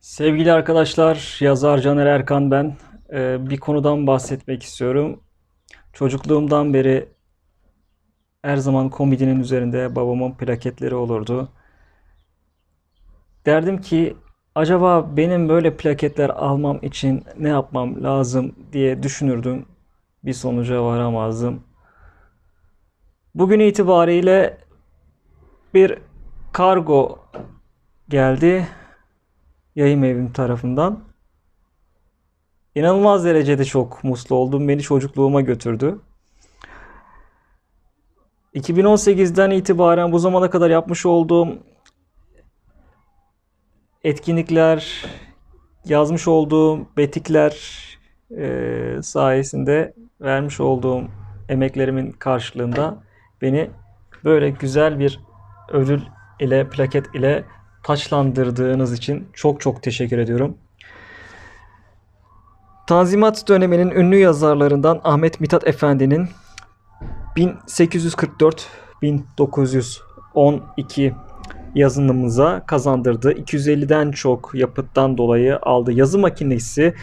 Sevgili arkadaşlar, yazar Caner Erkan ben. Ee, bir konudan bahsetmek istiyorum. Çocukluğumdan beri her zaman komodinin üzerinde babamın plaketleri olurdu. Derdim ki acaba benim böyle plaketler almam için ne yapmam lazım diye düşünürdüm. Bir sonuca varamazdım. Bugün itibariyle bir kargo geldi yayın evim tarafından. İnanılmaz derecede çok mutlu oldum. Beni çocukluğuma götürdü. 2018'den itibaren bu zamana kadar yapmış olduğum etkinlikler, yazmış olduğum betikler e, sayesinde vermiş olduğum emeklerimin karşılığında beni böyle güzel bir ödül ile plaket ile taçlandırdığınız için çok çok teşekkür ediyorum. Tanzimat döneminin ünlü yazarlarından Ahmet Mithat Efendi'nin 1844-1912 yazınımıza kazandırdığı 250'den çok yapıttan dolayı aldığı yazı makinesi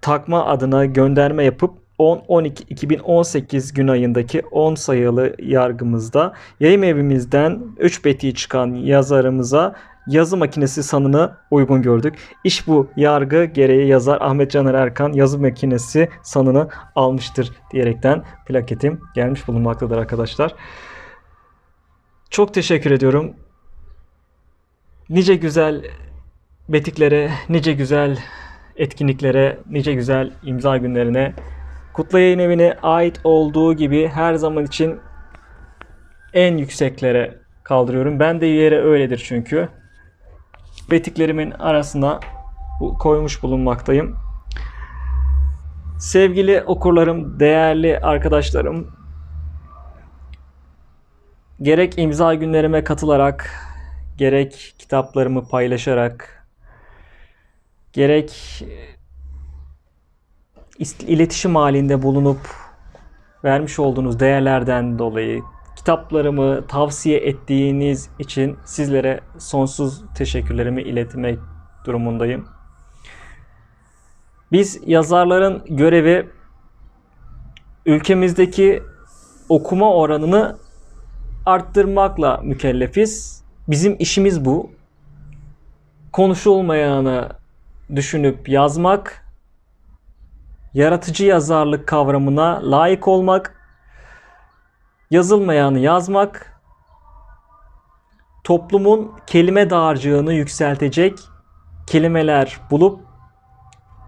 takma adına gönderme yapıp 10-12-2018 gün ayındaki 10 sayılı yargımızda yayın evimizden 3 beti çıkan yazarımıza yazı makinesi sanını uygun gördük. İş bu yargı gereği yazar Ahmet Caner Erkan yazı makinesi sanını almıştır diyerekten plaketim gelmiş bulunmaktadır arkadaşlar. Çok teşekkür ediyorum. Nice güzel betiklere, nice güzel etkinliklere, nice güzel imza günlerine Kutlu Yayın Evi'ne ait olduğu gibi her zaman için en yükseklere kaldırıyorum. Ben de yere öyledir çünkü. Betiklerimin arasına koymuş bulunmaktayım. Sevgili okurlarım, değerli arkadaşlarım, gerek imza günlerime katılarak, gerek kitaplarımı paylaşarak, gerek iletişim halinde bulunup vermiş olduğunuz değerlerden dolayı kitaplarımı tavsiye ettiğiniz için sizlere sonsuz teşekkürlerimi iletmek durumundayım. Biz yazarların görevi ülkemizdeki okuma oranını arttırmakla mükellefiz. Bizim işimiz bu. Konuşulmayanı düşünüp yazmak, yaratıcı yazarlık kavramına layık olmak, yazılmayanı yazmak, toplumun kelime dağarcığını yükseltecek kelimeler bulup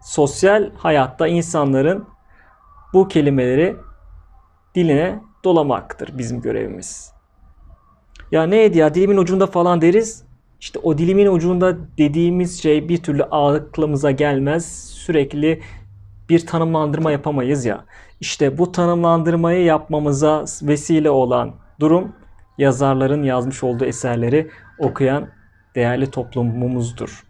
sosyal hayatta insanların bu kelimeleri diline dolamaktır bizim görevimiz. Ya neydi ya dilimin ucunda falan deriz. İşte o dilimin ucunda dediğimiz şey bir türlü aklımıza gelmez. Sürekli bir tanımlandırma yapamayız ya. İşte bu tanımlandırmayı yapmamıza vesile olan durum yazarların yazmış olduğu eserleri okuyan değerli toplumumuzdur.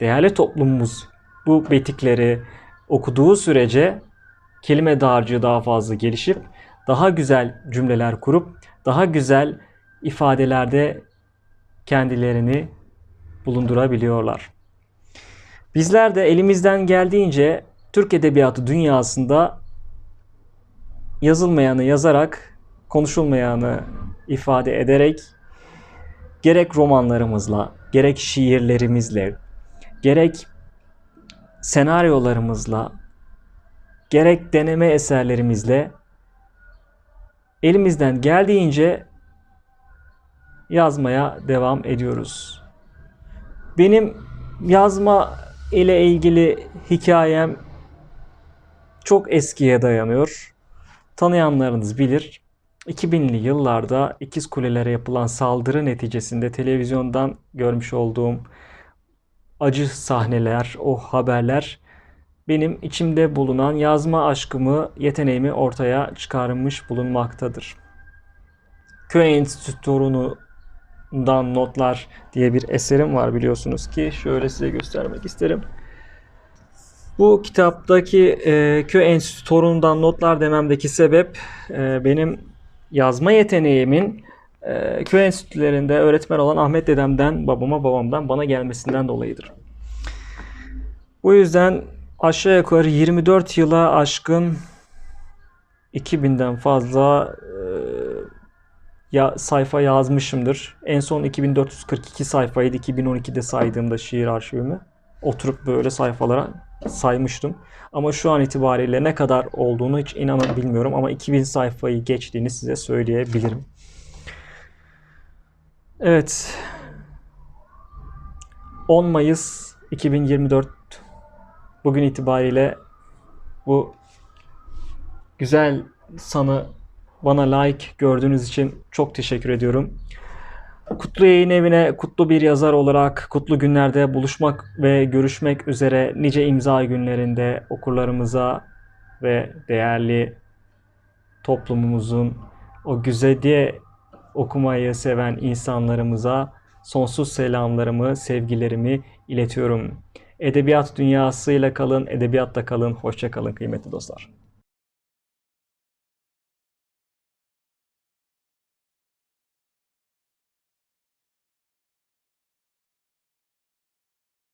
Değerli toplumumuz bu betikleri okuduğu sürece kelime dağarcığı daha fazla gelişip daha güzel cümleler kurup daha güzel ifadelerde kendilerini bulundurabiliyorlar. Bizler de elimizden geldiğince Türk Edebiyatı dünyasında yazılmayanı yazarak, konuşulmayanı ifade ederek gerek romanlarımızla, gerek şiirlerimizle, gerek senaryolarımızla, gerek deneme eserlerimizle elimizden geldiğince yazmaya devam ediyoruz. Benim yazma ile ilgili hikayem çok eskiye dayanıyor. Tanıyanlarınız bilir. 2000'li yıllarda İkiz Kulelere yapılan saldırı neticesinde televizyondan görmüş olduğum acı sahneler, o haberler benim içimde bulunan yazma aşkımı, yeteneğimi ortaya çıkarmış bulunmaktadır. Köy Enstitüsü notlar diye bir eserim var biliyorsunuz ki şöyle size göstermek isterim. Bu kitaptaki e, Köy Enstitüsü torunundan notlar dememdeki sebep e, benim yazma yeteneğimin e, köy enstitülerinde öğretmen olan Ahmet dedemden, babama babamdan bana gelmesinden dolayıdır. Bu yüzden aşağı yukarı 24 yıla aşkın 2000'den fazla e, ya sayfa yazmışımdır. En son 2442 sayfaydı 2012'de saydığımda şiir arşivimi. Oturup böyle sayfalara saymıştım. Ama şu an itibariyle ne kadar olduğunu hiç inanın bilmiyorum ama 2000 sayfayı geçtiğini size söyleyebilirim. Evet. 10 Mayıs 2024 bugün itibariyle bu güzel sanı bana layık gördüğünüz için çok teşekkür ediyorum. Kutlu Yayın Evi'ne kutlu bir yazar olarak kutlu günlerde buluşmak ve görüşmek üzere nice imza günlerinde okurlarımıza ve değerli toplumumuzun o güzide okumayı seven insanlarımıza sonsuz selamlarımı, sevgilerimi iletiyorum. Edebiyat dünyasıyla kalın, edebiyatta kalın. Hoşça kalın kıymetli dostlar.